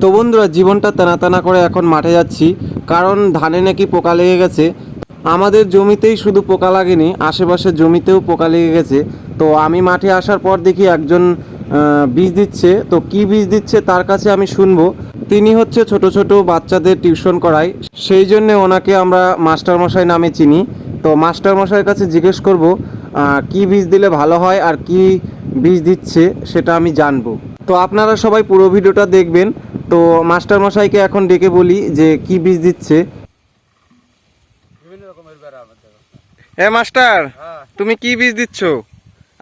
তো বন্ধুরা, জীবনটা টানা টানা করে এখন মাঠে যাচ্ছি। কারণ ধানে নাকি পোকা লেগে গেছে। আমাদের জমিতেই শুধু পোকা লাগেনি আশেপাশের জমিতেও পোকা লেগে গেছে। তো আমি মাঠে আসার পর দেখি একজন বীজ দিচ্ছে। তো কি বীজ দিচ্ছে তার কাছে আমি শুনব। তিনি হচ্ছে ছোট ছোট বাচ্চাদের টিউশন করায়। সেই জন্যে ওনাকে আমরা মাস্টার মশাই নামে চিনি। তো মাস্টার মশাইয়ের কাছে জিজ্ঞেস করব কি বীজ দিলে ভালো হয় আর কি বীজ দিচ্ছে সেটা আমি জানব। তো আপনারা সবাই পুরো ভিডিওটা দেখবেন। তো মাস্টার মশাইকে এখন ডেকে বলি যে কি বীজ দিচ্ছে। এ মাস্টার হ্যাঁ। তুমি কি বীজ দিচ্ছ?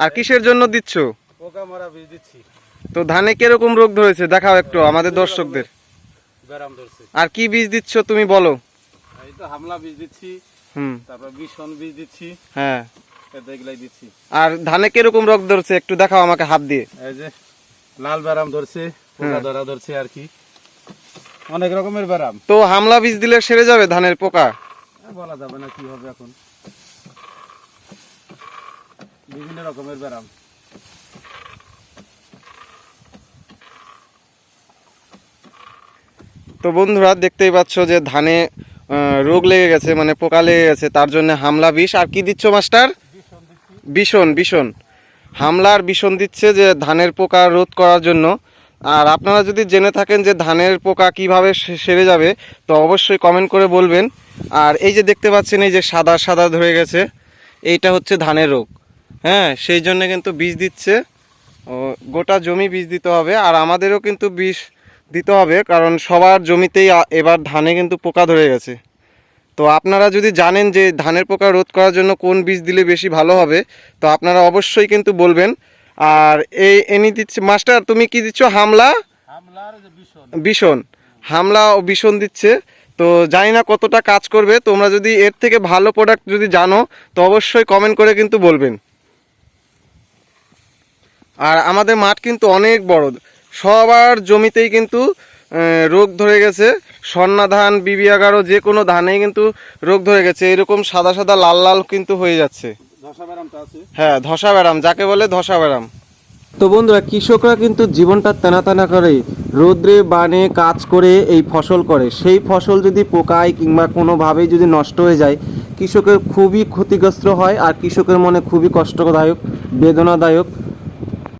আর কিসের জন্য দিচ্ছ? পোকা মারা বীজ দিচ্ছি। তো ধানে কীরকম রোগ ধরেছে? দেখাও একটু আমাদের দর্শকদের। আর কি বীজ দিচ্ছ তুমি বলো। এই তো হামলা বীজ দিচ্ছি। হুম। তারপর বিশন বীজ দিচ্ছি। হ্যাঁ। এগুলাই দিচ্ছি। আর ধানে কীরকম রোগ ধরছে? একটু দেখাও আমাকে হাত দিয়ে। এই যে লাল ব্যারাম ধরছে। পোকা হ্যাঁ। ধরা ধরছে আর কি। অনেক রকমের ব্যারাম। তো হামলা বীজ দিলে সেরে যাবে ধানের পোকা? বলা যাবে না কি হবে এখন। বিভিন্ন রকমের ব্যারাম। তো বন্ধুরা দেখতেই পাচ্ছ যে ধানে রোগ লেগে গেছে মানে পোকা লেগে গেছে তার জন্য হামলা বিষ। আর কি দিচ্ছ মাস্টার? বিষণ বিষণ হামলার বিষণ দিচ্ছে যে ধানের পোকা রোধ করার জন্য। আর আপনারা যদি জেনে থাকেন যে ধানের পোকা কীভাবে সেরে যাবে তো অবশ্যই কমেন্ট করে বলবেন। আর এই যে দেখতে পাচ্ছেন এই যে সাদা সাদা ধরে গেছে এইটা হচ্ছে ধানের রোগ। হ্যাঁ সেই জন্য কিন্তু বীজ দিচ্ছে। ও, গোটা জমি বীজ দিতে হবে আর আমাদেরও কিন্তু বীজ দিতে হবে কারণ সবার জমিতেই এবার ধানে কিন্তু পোকা ধরে গেছে। তো আপনারা যদি জানেন যে ধানের পোকা রোধ করার জন্য কোন বীজ দিলে বেশি ভালো হবে তো আপনারা অবশ্যই কিন্তু বলবেন। আর এই এনি দিচ্ছে মাস্টার তুমি কি দিচ্ছ হামলা? বিষণ হামলা ও বিষণ দিচ্ছে। তো জানি না কতটা কাজ করবে। তোমরা যদি এর থেকে ভালো প্রোডাক্ট যদি জানো তো অবশ্যই কমেন্ট করে কিন্তু বলবেন। আর আমাদের মাঠ কিন্তু অনেক বড়। সবার জমিতেই কিন্তু রোগ ধরে গেছে। স্বর্ণা ধান বিবি এগারো যে কোনো ধানেই কিন্তু রোগ ধরে গেছে। এরকম সাদা সাদা লাল লাল কিন্তু হয়ে যাচ্ছে। হ্যাঁ ধসা ব্যারাম যাকে বলে ধসা ব্যারাম। তো বন্ধুরা কৃষকরা কিন্তু জীবনটা টানা টানা করে রোদ্রে বানে কাজ করে এই ফসল করে। সেই ফসল যদি পোকায় কিংবা কোনোভাবেই যদি নষ্ট হয়ে যায় কৃষকের খুবই ক্ষতিগ্রস্ত হয় আর কৃষকের মনে খুবই কষ্টদায়ক বেদনাদায়ক